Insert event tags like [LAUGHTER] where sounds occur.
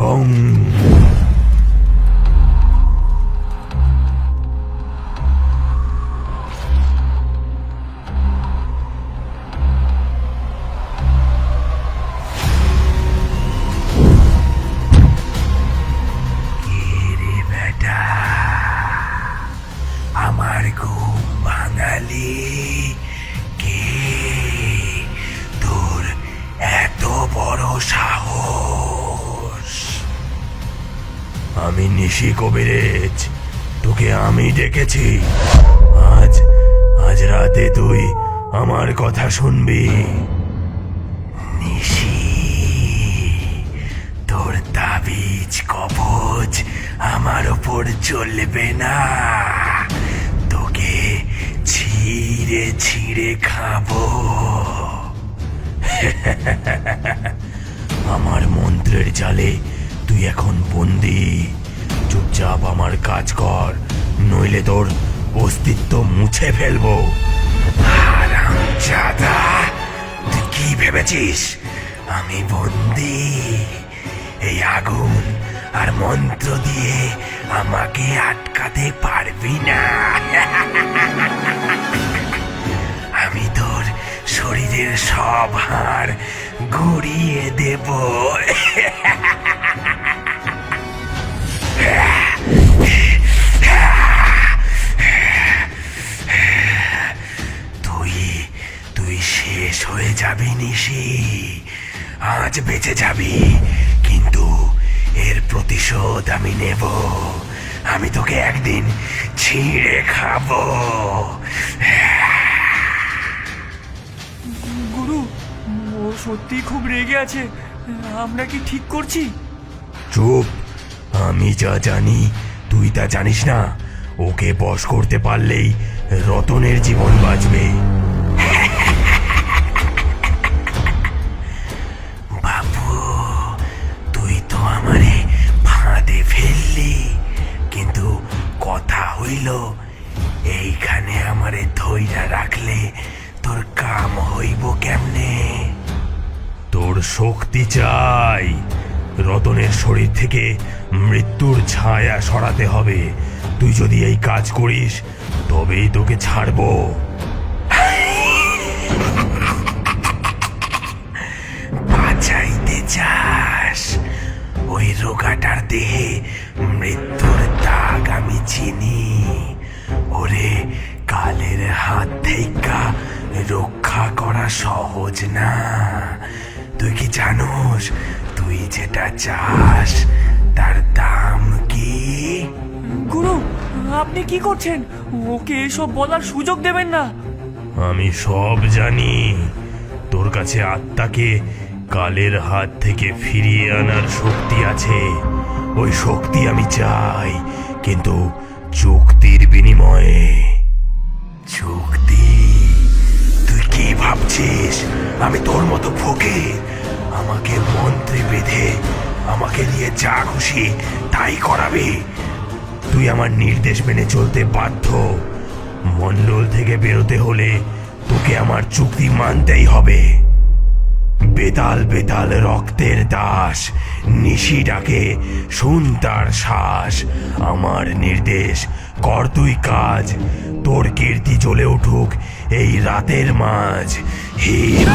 ওং আমি নিশি কবিরেজ। তোকে আমি ডেকেছি। আজ আজ রাতে তুই আমার কথা শুনবি। নিশি, তোর তাবিজ কবজ আমার ওপর চলবে না। তোকে ছিঁড়ে ছিঁড়ে খাব। [LAUGHS] আমার মন্ত্রের জালে এখন বন্দি। চুপচাপ আমার কাজ কর, নইলে তোর অস্তিত্ব মুছে ফেলব। তুই কি ভেবেছিস? আমি বন্দি। এই আগুন আর মন্ত্র দিয়ে আমাকে আটকাতে পারবি না। আমি তোর শরীরের সব হাড় গড়িয়ে দেব। হয়ে যাবি নিশি। আজ বেঁচে যাবি। কিন্তু এর প্রতিশোধ আমি নেব। আমি তোকে একদিন ছিঁড়ে খাব। গুরু ও সত্যি খুব রেগে আছে। আমরা কি ঠিক করছি? চুপ। আমি যা জানি তুই তা জানিস না। ওকে বশ করতে পারলেই রতনের জীবন বাঁচবে। কথা এইখানে আমারে ধইরা রাখলে তোর কাম হইব কেমনে? তোর শক্তি চাই। রতনের শরীর থেকে মৃত্যুর ছায়া সরাতে হবে। তুই যদি এই কাজ করিস তবেই তোকে ছাড়বো। বাঁচাইতে চাস। ওই রোগাটার দেহে মৃত্যুর চিনি। ওরে কালের হাত থেকে রক্ষা করা সহজ না। তুই কি জানোস তুই যেটা চাস তার দাম কি? গুরু আপনি কি করছেন? ওকে এসব বলার সুযোগ দেবেন না। আমি সব জানি। তোর কাছে আত্মাকে কালের হাত থেকে ফিরিয়ে আনার শক্তি আছে। ওই শক্তি আমি চাই। কিন্তু চুক্তির বিনিময়ে, চুক্তি, তুই কি ভাবছিস? আমি তোর মতো ফকির আমাকে মন্ত্রে বেঁধে, আমাকে দিয়ে যা খুশি তাই করাবি। তুই আমার নির্দেশ মেনে চলতে বাধ্য। মন্ডল থেকে বেরোতে হলে তোকে আমার চুক্তি মানতেই হবে। বেতাল বেতাল রক্তের দাস। নিশি ডাকে শুন তার শ্বাস। আমার নির্দেশ, কর তুই কাজ। তোর কীর্তি জ্বলে উঠুক এই রাতের মাঝ। হি